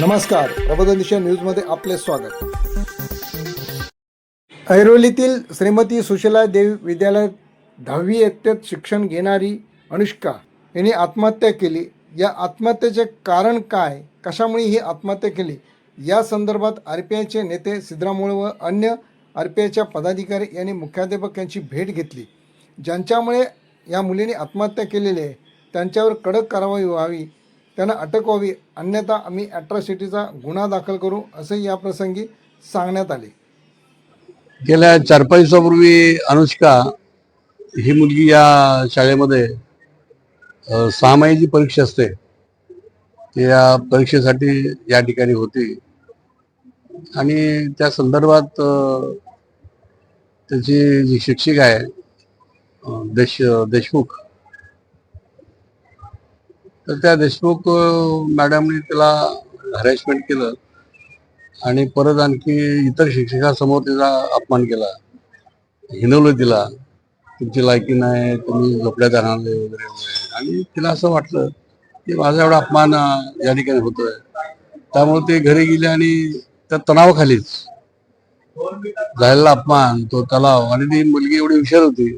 नमस्कार. प्रबोधन दिशा न्यूजमध्ये आपले स्वागत. ऐरोलीतील श्रीमती सुशीला देवी विद्यालयात दहावी इयत्तेत शिक्षण घेणारी अनुष्का यांनी आत्महत्या केली. या आत्महत्येचे कारण काय? कशामुळे ही आत्महत्या केली? या संदर्भात आर पी आयचे नेते सिद्धरामुळे व अन्य आर पी आयच्या पदाधिकारी यांनी मुख्याध्यापक यांची भेट घेतली. ज्यांच्यामुळे या मुलीने आत्महत्या केलेली आहे त्यांच्यावर कडक कारवाई व्हावी त्यांना अटक व्हावी अन्यथा आम्ही ॲट्रॉसिटीचा गुन्हा दाखल करू असे या प्रसंगी सांगण्यात आले. गेल्या चार पाच दिवसापूर्वी अनुष्का ही मुलगी या शाळेमध्ये अ, सहा महिन्याची परीक्षा असते. या परीक्षेसाठी या ठिकाणी होती. आणि त्या संदर्भात त्याची जी शिक्षिका आहे देश देशमुख तर त्या देशमुख मॅडमने तिला हॅरेसमेंट केलं आणि परत आणखी इतर शिक्षकासमोर तिचा अपमान केला. हिनवलं तिला तुमची लायकी नाही तुम्ही झोपड्यात राहणार वगैरे आणि तिला असं वाटलं की माझा एवढा अपमान या ठिकाणी होतोय. त्यामुळे ते घरी गेले आणि त्या तणावाखालीच झालेला अपमान तो तलाव आणि ती मुलगी एवढी हुशार होती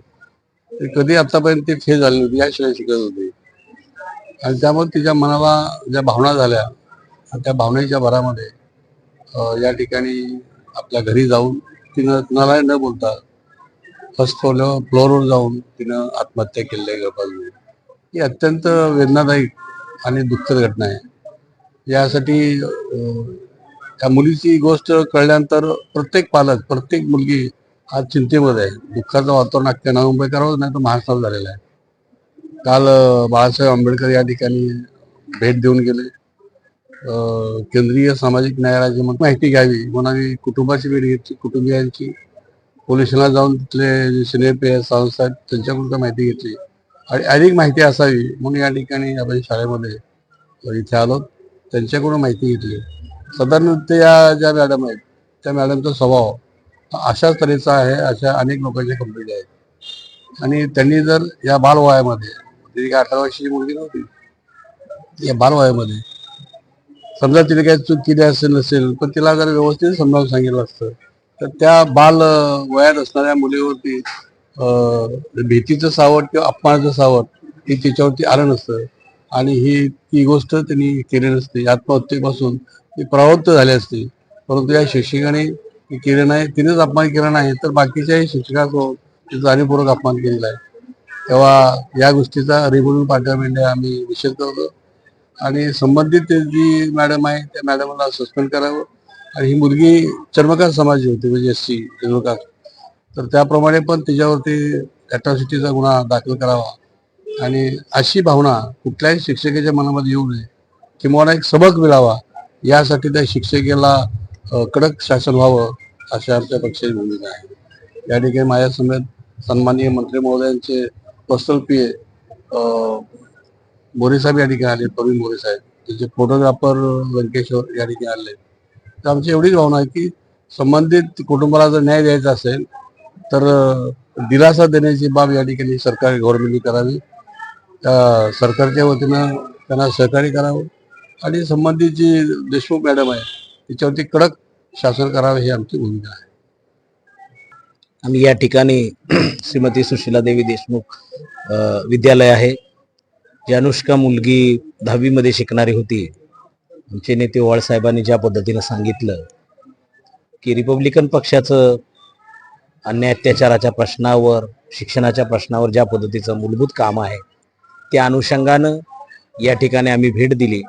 कधी आतापर्यंत ती फे झाली होती याशिवाय शिकत होती. आणि त्यामुळे तिच्या मनाला ज्या भावना झाल्या त्या भावनेच्या भरामध्ये या ठिकाणी आपल्या घरी जाऊन तिनं नालाय न बोलता फर्स्ट फ्लोर फ्लोअरवर जाऊन तिनं आत्महत्या केली आहे गळपासून ही अत्यंत वेदनादायक आणि दुःखद घटना आहे. यासाठी त्या मुलीची गोष्ट कळल्यानंतर प्रत्येक पालक प्रत्येक मुलगी आज चिंतेमध्ये आहे. दुःखाचं वातावरण अख्ख्या नवी मुंबईकरावर नाही तर महाराष्ट्रात झालेलं आहे. काल बाळासाहेब आंबेडकर या ठिकाणी भेट देऊन गेले. केंद्रीय सामाजिक न्याय राज्यमंत्री माहिती घ्यावी म्हणून आम्ही कुटुंबाची भेट घेतली कुटुंबियांची. पोलिसांना जाऊन तिथले जे सिनियर पी आहेत त्यांच्याकडून माहिती घेतली. आणि अधिक माहिती असावी म्हणून या ठिकाणी आपण शाळेमध्ये इथे आलो. त्यांच्याकडून माहिती घेतली. साधारणतः या ज्या मॅडम आहेत त्या मॅडमचा स्वभाव अशाच तऱ्हेचा आहे अशा अनेक लोकांच्या कंप्लेंट आहेत. आणि त्यांनी जर या बालवयामध्ये तिने काय अठरा वर्षाची मुलगी नव्हती. या बालवयामध्ये. समजा तिने काही चूक केली असेल नसेल पण तिला जर व्यवस्थित समजावून सांगितलं असतं तर त्या बाल वयात असणाऱ्या मुलीवरती अं, भीतीचं सावट किंवा अपमानाचं सावट हे तिच्यावरती आलं नसतं. आणि ही ती गोष्ट त्यांनी केली नसते. आत्महत्येपासून ती प्रवृत्त झाली असते. परंतु या शिक्षकाने केलं नाही. तिनेच अपमान केला नाही तर बाकीच्याही शिक्षकासोबत जाणीवपूर्वक अपमान केलेला आहे. तेव्हा या गोष्टीचा रिव्ह्यू डिपार्टमेंट आम्ही निषेध करतो आणि संबंधित जी मॅडम आहे त्या मॅडमला सस्पेंड करावं. आणि ही मुलगी चर्मकार समाजाची होती म्हणजे एस सी चर्मकार तर त्याप्रमाणे पण तिच्यावरती अट्रॉसिटीचा गुन्हा दाखल करावा. आणि अशी भावना कुठल्याही शिक्षकाच्या मनामध्ये येऊ नये किंवा एक सबक मिळावा यासाठी त्या शिक्षकेला कडक शासन व्हावं अशा आमच्या पक्षाची भूमिका आहे. या ठिकाणी माझ्या समेत सन्माननीय मंत्री महोदयांचे पर्सनल पी ए मोरे साहेब या ठिकाणी आले प्रवीण मोरे साहेब. त्याचे फोटोग्राफर व्यंकेश्वर या ठिकाणी आले. तर आमची एवढीच भावना आहे की संबंधित कुटुंबाला जर न्याय द्यायचा असेल तर दिलासा देण्याची बाब या ठिकाणी सरकार गव्हर्नमेंटने करावी. त्या सरकारच्या वतीनं त्यांना सहकार्य करावं. आणि संबंधित जी देशमुख मॅडम आहे तिच्यावरती कडक शासन करावे ही आमची भूमिका आहे. आम्ही या ठिकाणी श्रीमती सुशीला देवी देशमुख विद्यालय आहे. जी अनुष्का मुलगी दहावीमध्ये शिकणारी होती. आमचे नेते वाळसाहेबांनी ज्या पद्धतीनं सांगितलं की रिपब्लिकन पक्षाचं अन्याय अत्याचाराच्या प्रश्नावर शिक्षणाच्या प्रश्नावर ज्या पद्धतीचं मूलभूत काम आहे त्या अनुषंगानं या ठिकाणी आम्ही भेट दिली.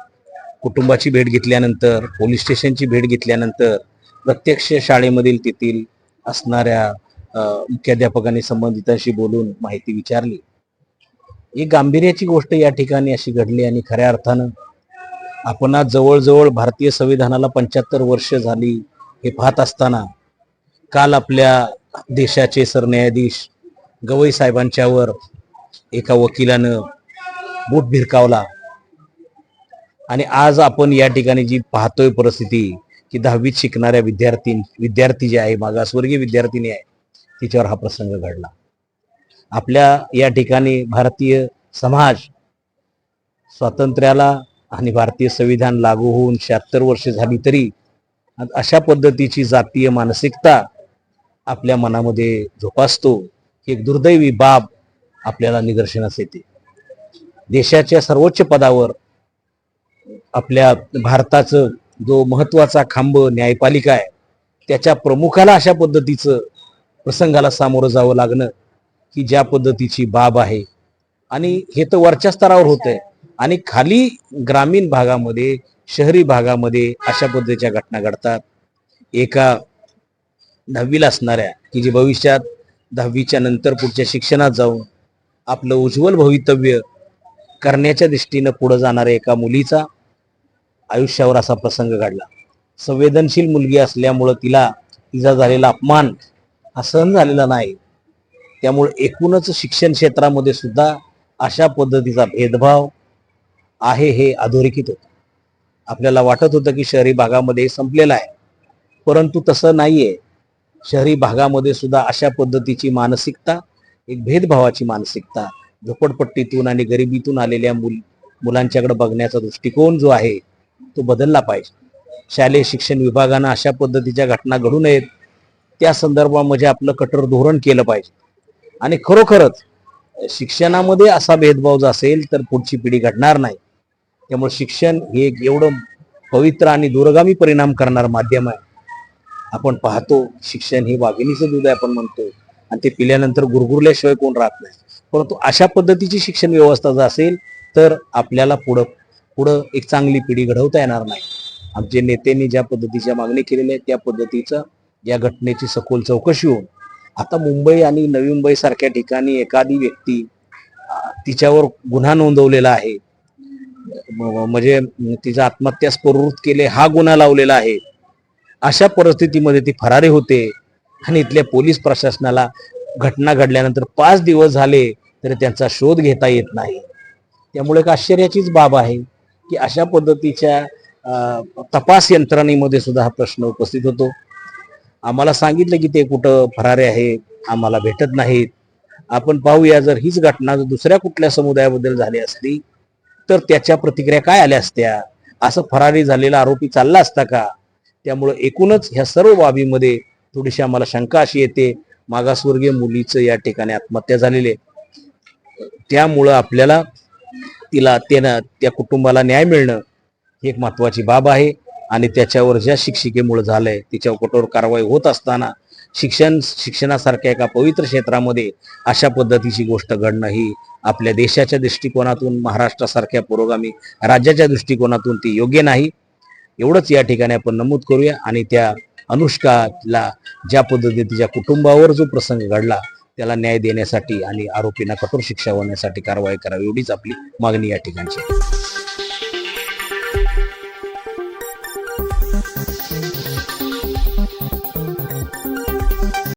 कुटुंबाची भेट घेतल्यानंतर पोलीस स्टेशनची भेट घेतल्यानंतर प्रत्यक्ष शाळेमधील तेथील असणाऱ्या मुख्याध्यापकांनी संबंधितांशी बोलून माहिती विचारली. एक गांभीर्याची गोष्ट या ठिकाणी अशी घडली आणि खऱ्या अर्थानं आपण आज जवळजवळ भारतीय संविधानाला पंच्याहत्तर वर्ष झाली हे पाहत असताना काल आपल्या देशाचे सरन्यायाधीश गवई साहेबांच्यावर एका वकिलानं बूट भिरकावला. आणि आज आपण या ठिकाणी जी पाहतोय परिस्थिती की दहावीत शिकणाऱ्या विद्यार्थी विद्यार्थी जे आहे मागासवर्गीय विद्यार्थिनी आहे तिच्यावर हा प्रसंग घडला. आपल्या या ठिकाणी भारतीय समाज स्वातंत्र्याला आणि भारतीय संविधान लागू होऊन शहात्तर वर्ष झाली तरी अशा पद्धतीची जातीय मानसिकता आपल्या मनामध्ये जोपासतो ही एक दुर्दैवी बाब आपल्याला निदर्शनास येते. देशाच्या सर्वोच्च पदावर आपल्या भारताचं जो महत्त्वाचा खांब न्यायपालिका आहे त्याच्या प्रमुखाला अशा पद्धतीचं प्रसंगाला सामोरं जावं लागणं ही ज्या पद्धतीची बाब आहे. आणि हे तर वरच्या स्तरावर होत आहे आणि खाली ग्रामीण भागामध्ये शहरी भागामध्ये अशा पद्धतीच्या घटना घडतात. एका दहावीला असणाऱ्या की जी भविष्यात दहावीच्या नंतर पुढच्या शिक्षणात जाऊन आपलं उज्ज्वल भवितव्य करण्याच्या दृष्टीनं पुढे जाणाऱ्या एका मुलीचा आयुष्यावर असा प्रसंग घडला. संवेदनशील मुलगी असल्यामुळं तिला तिचा झालेला अपमान हा सहन झालेला नाही. त्यामुळे एकूणच शिक्षण क्षेत्रामध्ये सुद्धा अशा पद्धतीचा भेदभाव आहे हे अधोरेखित होतं. आपल्याला वाटत होतं की शहरी भागामध्ये संपलेलं आहे. परंतु तसं नाहीये. शहरी भागामध्ये सुद्धा अशा पद्धतीची मानसिकता एक भेदभावाची मानसिकता झोपडपट्टीतून आणि गरिबीतून आलेल्या मुल मुलांच्याकडे बघण्याचा दृष्टिकोन जो आहे तो बदलला पाहिजे. शालेय शिक्षण विभागानं अशा पद्धतीच्या घटना घडू नयेत. त्या संदर्भामध्ये आपलं कठोर धोरण केलं पाहिजे. आणि खरोखरच शिक्षणामध्ये असा भेदभाव जर असेल तर पुढची पिढी घडणार नाही. त्यामुळे शिक्षण हे एक एवढं पवित्र आणि दूरगामी परिणाम करणारं माध्यम आहे. आपण पाहतो शिक्षण हे वाघिणीचं दूध आहे आपण म्हणतो आणि ते पिल्यानंतर गुरगुरल्याशिवाय कोण राहत नाही. परंतु अशा पद्धतीची शिक्षण व्यवस्था जर असेल तर आपल्याला पुढं पुढं एक चांगली पिढी घडवता येणार नाही. आमचे नेत्यांनी ज्या पद्धतीच्या मागणी केलेल्या आहेत त्या पद्धतीचं या घटनेची सखोल चौकशी होऊन. आता मुंबई आणि नवी मुंबई सारख्या ठिकाणी एखादी व्यक्ती तिच्यावर गुन्हा नोंदवलेला आहे. म्हणजे तिचा आत्महत्यास प्रवृत्त केले हा गुन्हा लावलेला आहे. अशा परिस्थितीमध्ये ती फरारी होते आणि इथल्या पोलीस प्रशासनाला घटना घडल्यानंतर पाच दिवस झाले तरी त्यांचा शोध घेता येत नाही. त्यामुळे एक आश्चर्याचीच बाब आहे की अशा पद्धतीच्या तपास यंत्रणेमध्ये सुद्धा हा प्रश्न उपस्थित होतो. आम्हाला सांगितलं की ते कुठं फरारे आहे आम्हाला भेटत नाहीत. आपण पाहूया जर हीच घटना जर दुसऱ्या कुठल्या समुदायाबद्दल झाली असती तर त्याच्या प्रतिक्रिया काय आल्या असत्या? असं फरारी झालेला आरोपी चालला असता का? त्यामुळं एकूणच ह्या सर्व बाबीमध्ये थोडीशी आम्हाला शंका अशी येते. मागासवर्गीय मुलीचं या ठिकाणी आत्महत्या झालेली आहे. त्यामुळं आपल्याला तिला त्यानं त्या कुटुंबाला न्याय मिळणं ही एक महत्वाची बाब आहे. आणि त्याच्यावर ज्या शिक्षिकेमुळे झालंय तिच्यावर कठोर कारवाई होत असताना शिक्षण शिक्षणासारख्या एका पवित्र क्षेत्रामध्ये अशा पद्धतीची गोष्ट घडणं ही आपल्या देशाच्या दृष्टिकोनातून महाराष्ट्रासारख्या पुरोगामी राज्याच्या दृष्टिकोनातून ती योग्य नाही. एवढंच या ठिकाणी आपण नमूद करूया आणि त्या अनुष्काला ज्या पद्धतीने तिच्या कुटुंबावर जो प्रसंग घडला त्याला न्याय देण्यासाठी आणि आरोपींना कठोर शिक्षा होण्यासाठी कारवाई करावी एवढीच आपली मागणी या ठिकाणची.